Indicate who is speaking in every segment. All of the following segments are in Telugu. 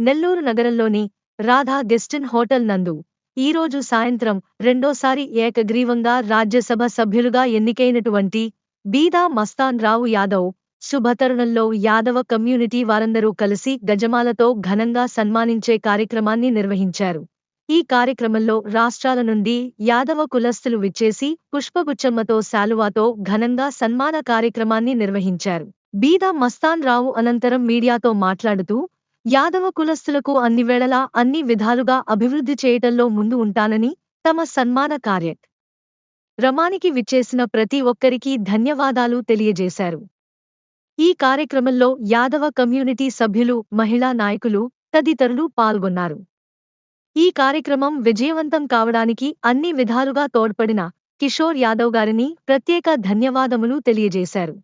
Speaker 1: నెల్లూరు నగరంలోని రాధా గెస్టిన్ హోటల్ నందు ఈరోజు సాయంత్రం రెండోసారి ఏకగ్రీవంగా రాజ్యసభ సభ్యులుగా ఎన్నికైనటువంటి బీదా మస్తాన్ రావు యాదవ్ శుభతరుణంలో యాదవ కమ్యూనిటీ వారందరూ కలిసి గజమాలతో ఘనంగా సన్మానించే కార్యక్రమాన్ని నిర్వహించారు. ఈ కార్యక్రమంలో రాష్ట్రాల నుండి యాదవ కులస్తులు విచ్చేసి పుష్పగుచ్చమ్మతో శాలువాతో ఘనంగా సన్మాన కార్యక్రమాన్ని నిర్వహించారు. బీదా మస్తాన్ రావు అనంతరం మీడియాతో మాట్లాడుతూ యాదవ కులస్తులకు అన్ని వేళలా అన్ని విధాలుగా అభివృద్ధి చేయటంలో ముందు ఉంటానని తమ సన్మాన కార్య రమానికి విచ్చేసిన ప్రతి ఒక్కరికి ధన్యవాదాలు తెలియజేశారు. ఈ కార్యక్రమంలో యాదవ కమ్యూనిటీ సభ్యులు మహిళా నాయకులు తదితరులు పాల్గొన్నారు. ఈ కార్యక్రమం విజయవంతం కావడానికి అన్ని విధాలుగా తోడ్పడిన కిషోర్ యాదవ్ గారిని ప్రత్యేక ధన్యవాదములు తెలియజేశారు.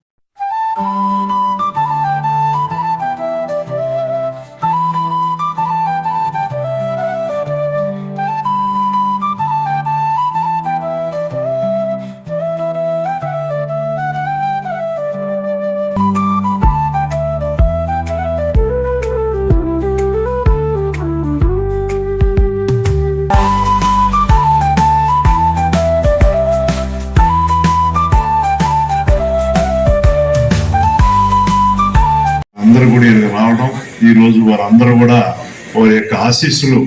Speaker 2: అందరూ కూడా రావడం ఈరోజు వారందరూ కూడా వారి యొక్క ఆశీస్సులు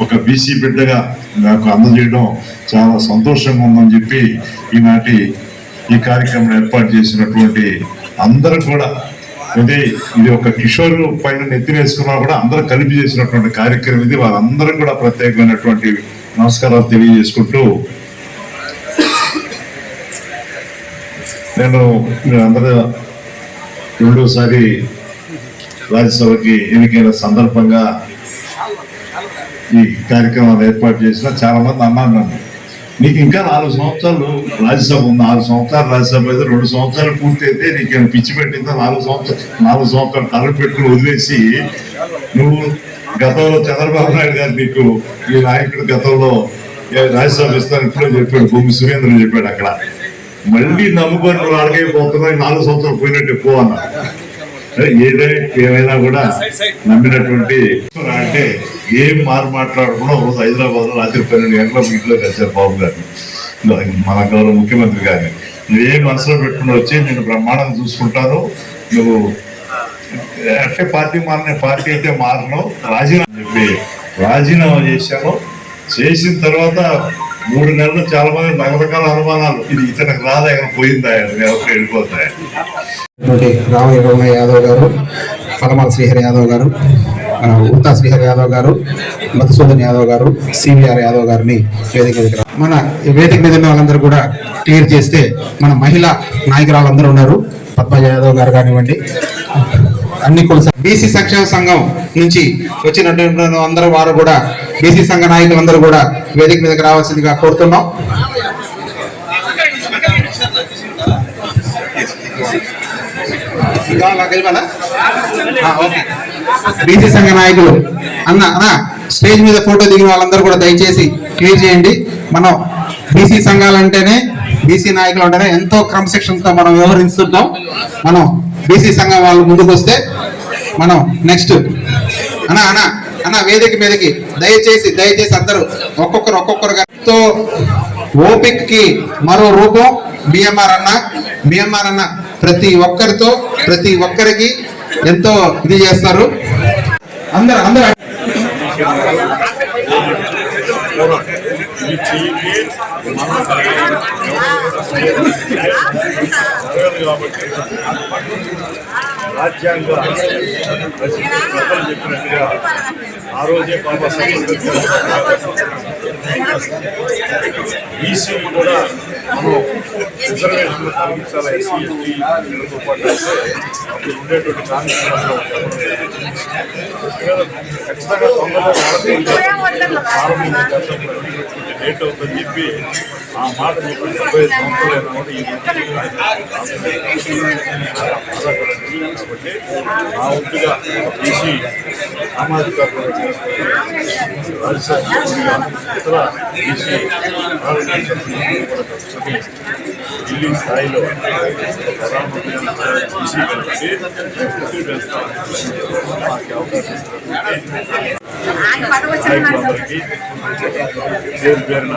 Speaker 2: ఒక బీసీ బిడ్డగా నాకు అందజేయడం చాలా సంతోషంగా ఉందని చెప్పి ఈనాటి ఈ కార్యక్రమం ఏర్పాటు చేసినటువంటి అందరూ కూడా ఇది ఇది ఒక కిషోర్ పైన నెత్తినేసుకున్నా కూడా అందరూ కలిపి చేసినటువంటి కార్యక్రమం ఇది. వారందరూ కూడా ప్రత్యేకమైనటువంటి నమస్కారాలు తెలియజేసుకుంటూ నేను మీరందరూ రెండోసారి రాజ్యసభకి ఎన్నికైన సందర్భంగా ఈ కార్యక్రమాలు ఏర్పాటు చేసిన చాలా మంది అన్నారు నన్ను. నీకు ఇంకా నాలుగు సంవత్సరాలు రాజ్యసభ ఉంది. నాలుగు సంవత్సరాలు రాజ్యసభ అయితే రెండు సంవత్సరాలు పూర్తి అయితే నీకు ఏమైనా పిచ్చి పెట్టిందో? నాలుగు సంవత్సరాలు నాలుగు సంవత్సరాలు తల పెట్టుకుని వదిలేసి నువ్వు గతంలో చంద్రబాబు నాయుడు గారు నీకు ఈ నాయకుడు గతంలో రాజ్యసభ ఇస్తాను ఇప్పుడే చెప్పాడు. భూమి సురేంద్ర చెప్పాడు అక్కడ. మళ్ళీ నమ్ముకొని నువ్వు అడగైపోతున్నావు. నాలుగు సంవత్సరాలు పోయినట్టు పో అన్నారు ఏదే ఏమైనా కూడా నమ్మినటువంటి అంటే ఏం మారు మాట్లాడకుండా రోజు హైదరాబాద్లో రాత్రి పన్నెండు గంటల ఇంట్లో కలిసారు బాబు గారిని ఇదిగో మన గౌరవ ముఖ్యమంత్రి గారిని. నువ్వేం మనసులో పెట్టుకుని వచ్చి నేను బ్రహ్మాండంగా చూసుకుంటాను నువ్వు అంటే పార్టీ మారిన పార్టీ అయితే మారను రాజీనామా చెప్పి రాజీనామా చేశాను. చేసిన తర్వాత మూడు నెలలు చాలా మంది రకరకాల అనుమానాలు. ఇది ఇతనికి రాదా ఎక్కడ పోయిందా ఎవరికి వెళ్ళిపోతాయి?
Speaker 3: రామయ్య యాదవ్ గారు పలమాల శ్రీహరి యాదవ్ గారు ఉత్తా శ్రీహరి యాదవ్ గారు మధుసూదన్ యాదవ్ గారు సివిఆర్ యాదవ్ గారిని వేదిక మీద మన వేదిక మీద ఉన్న వాళ్ళందరూ కూడా క్లియర్ చేస్తే మన మహిళా నాయకురాలు అందరూ ఉన్నారు. పద్మజ యాదవ్ గారు కానివ్వండి అన్ని కూడా బీసీ సంక్షేమ సంఘం నుంచి వచ్చినటువంటి అందరూ వారు కూడా బీసీ సంఘ నాయకులందరూ కూడా వేదిక మీదకి రావాల్సిందిగా కోరుతున్నాం. బీసీ సంఘ నాయకులు. అన్న అన్న స్టేజ్ మీద ఫోటో దిగిన వాళ్ళందరూ కూడా దయచేసి క్లియర్ చేయండి. మనం బీసీ సంఘాలంటేనే బీసీ నాయకులు అంటేనే ఎంతో క్రమశిక్షణతో మనం వ్యవహరిస్తుంటాం మనం బీసీ సంఘం వాళ్ళు ముందుకు వస్తే మనం నెక్స్ట్ అన్న అన్న అన్న వేదిక మీదకి దయచేసి దయచేసి అందరూ ఒక్కొక్కరు ఒక్కొక్కరుగా తో ఓపిక్కి మరో రూపం బిఎంఆర్ అన్న బిఎంఆర్ అన్న ప్రతి ఒక్కరితో ప్రతి ఒక్కరికి ఎంతో ఇది చేస్తారు. అందరు అందరు
Speaker 2: రాజ్యాంగ ప్రజలు చెప్పినట్టుగా ఆ రోజే పాప ఈసీలు కూడా మనం రిజర్వేషన్లు కలిగించాలి ఎస్సీ ఎస్టీ వీళ్ళతో పాటు అయితే అప్పుడు ఉండేటువంటి కాంగ్రెస్ ఖచ్చితంగా తొందరలో వాళ్ళకి ప్రారంభంగా డేట్ అవుతుందని చెప్పి ఆ మాట ఐదు సంవత్సరాలు ఈ కాబట్టి ఆ వంతుగా బీసీ సామాజిక ఇతర కూడా ఢిల్లీ స్థాయిలో నాయకులందరికీ పేరు పేరున